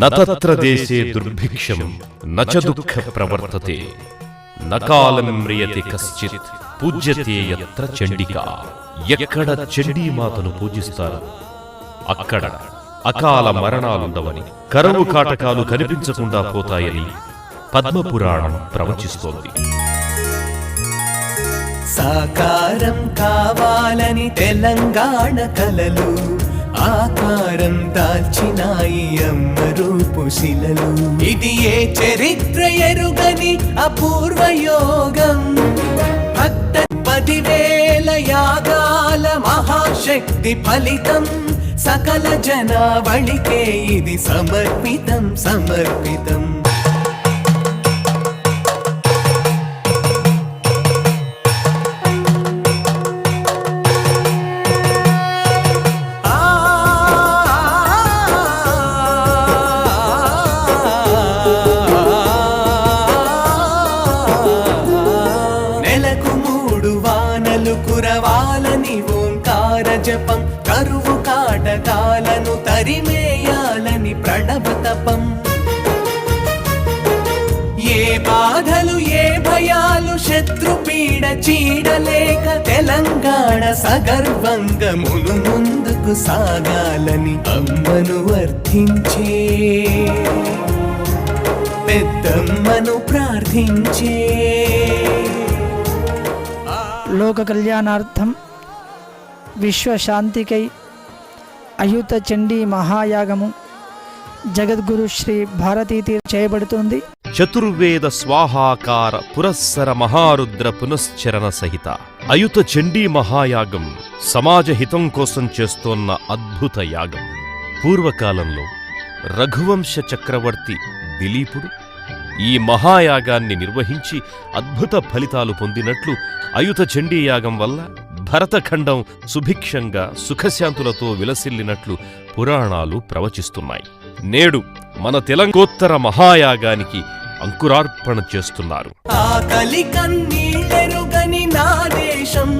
నతత్ర దేశే దుర్భిక్షం నచ దుఃఖ ప్రవర్తతే నకాలం మ్రియతి కశ్చిత్ పూజ్యతే యత్ర చండికా ఎక్కడ చండీమాతను పూజిస్తారు అక్కడ అకాల మరణాలుండవని కరువు కాటకాలు కనిపించకుండా పోతాయని పద్మపురాణం ప్రవచిస్తోంది। సాకారం కావాలని తెలంగాణ కలలు ఆకారం దాల్చినాయి అమ్మ రూపు శిలలు. ఇది ఏ చరిత్ర ఎరుగని అపూర్వ యోగం? భక్త పదివేల యాగాల మహాశక్తి ఫలితం. సకల జనావళికే ఇది సమర్పితం సమర్పితం. జపం కరువు కాటకాలను తరిమేయాలని ప్రణవ తపం. ఏ బాధలు ఏ భయాలు శత్రు పీడ చీడలేక తెలంగాణ సగర్వంగా మును ముందుకు సాగాలని అమ్మను వర్ధించే. పెద్దమ్మను ప్రార్థించే. లోక కళ్యాణార్థం విశ్వశాంతికై అయుత చండీ మహాయాగము జగద్గురు శ్రీ భారతీతీర్ చేయబడుతుంది. చతుర్వేద స్వాహాకార పురస్సర మహారుద్ర పునశ్చరణ సహిత అయుత చండీ మహాయాగం సమాజ హితం కోసం చేస్తోన్న అద్భుత యాగం. పూర్వకాలంలో రఘువంశ చక్రవర్తి దిలీపుడు ఈ మహాయాగాన్ని నిర్వహించి అద్భుత ఫలితాలు పొందినట్లు అయుత చండీ యాగం వల్ల భరతఖండం సుభిక్షంగా సుఖశాంతులతో విలసిల్లినట్లు పురాణాలు ప్రవచిస్తున్నాయి. నేడు మన తెలంగోత్తర మహాయాగానికి అంకురార్పణ చేస్తున్నారు.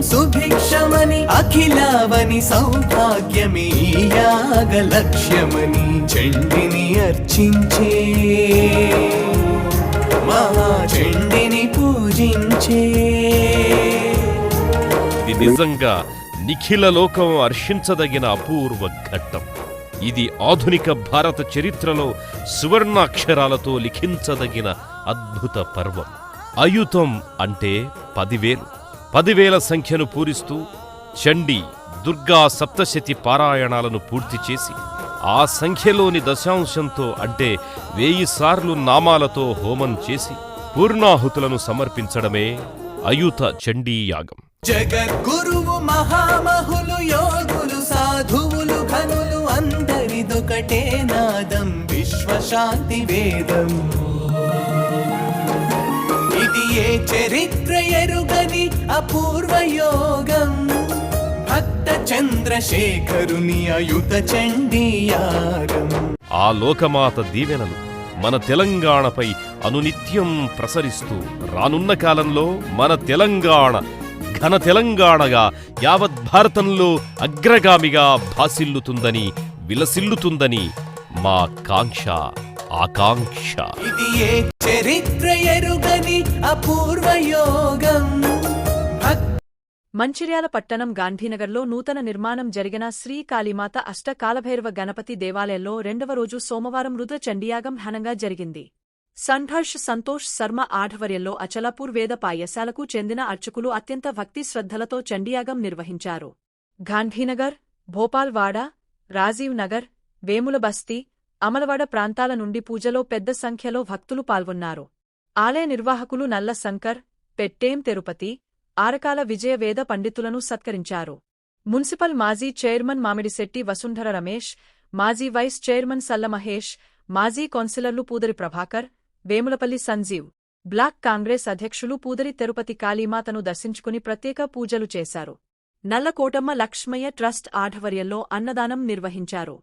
సుభిక్షమని అఖిలావని సౌభాగ్యమే ఈ యాగ లక్ష్యమని చండిని అర్చించే. మహాచండిని పూజించే. నిజంగా నిఖిల లోకం హర్షించదగిన అపూర్వ ఘట్టం. ఇది ఆధునిక భారత చరిత్రలో సువర్ణాక్షరాలతో లిఖించదగిన అద్భుత పర్వం. అయుతం అంటే పదివేలు. పదివేల సంఖ్యను పూరిస్తూ చండీ దుర్గా సప్తశతి పారాయణాలను పూర్తి చేసి ఆ సంఖ్యలోని దశాంశంతో అంటే వెయ్యి సార్లు నామాలతో హోమం చేసి పూర్ణాహుతులను సమర్పించడమే అయుత చండీ యాగం జగద్గురువు మహామహులు యోగులు సాధువులు ఘనులు అందరిదొకటే నాదం. విశ్వశాంతి వేదం. ఇది ఏ చరిత్ర ఎరుగని అపూర్వ యోగం? భక్త చంద్రశేఖరుని అయుత చండీయాగం ఆ లోకమాత దీవెనలు మన తెలంగాణపై అనునిత్యం ప్రసరిస్తూ రానున్న కాలంలో మన తెలంగాణ ఘన తెలంగాణగా యావత్ భారతంలో అగ్రగామిగా భాసిల్లుతుందని విలసిల్లుతుందని మా కాంక్ష ఆకాంక్ష. ఇది ఏ చరిత్ర ఎరుగని అపూర్వ యోగం. భక్త మంచిర్యాల పట్టణం గాంధీనగర్లో నూతన నిర్మాణం జరిగిన శ్రీ కాళీమాత అష్టకాలభైరవ గణపతి దేవాలయంలో రెండవ రోజు సోమవారం రుద్ర చండీయాగం ఘనంగా జరిగింది. సంఘర్ష్ సంతోష్ శర్మ ఆధ్వర్యంలో అచలాపూర్ వేద పాయసాలకు చెందిన అర్చకులు అత్యంత భక్తి శ్రద్ధలతో చండీయాగం నిర్వహించారు. గాంధీనగర్ భోపాల్వాడ రాజీవ్ నగర్ వేముల బస్తీ అమలవాడ ప్రాంతాల నుండి పూజలో పెద్ద సంఖ్యలో భక్తులు పాల్గొన్నారు. ఆలయ నిర్వాహకులు నల్ల శంకర్ పెట్టేం తిరుపతి ఆరకాల విజయ వేద పండితులను సత్కరించారు. మున్సిపల్ మాజీ చైర్మన్ మామిడిశెట్టి వసుంధర రమేష్ మాజీ వైస్ చైర్మన్ సల్ల మహేష్ మాజీ కౌన్సిలర్లు పూదరి ప్రభాకర్ వేములపల్లి సంజీవ్ బ్లాక్ కాంగ్రెస్ అధ్యక్షులు పూదరి తిరుపతి కాళీమాతను దర్శించుకుని ప్రత్యేక పూజలు చేశారు. నల్లకోటమ్మ లక్ష్మయ్య ట్రస్ట్ ఆధ్వర్యంలో అన్నదానం నిర్వహించారు.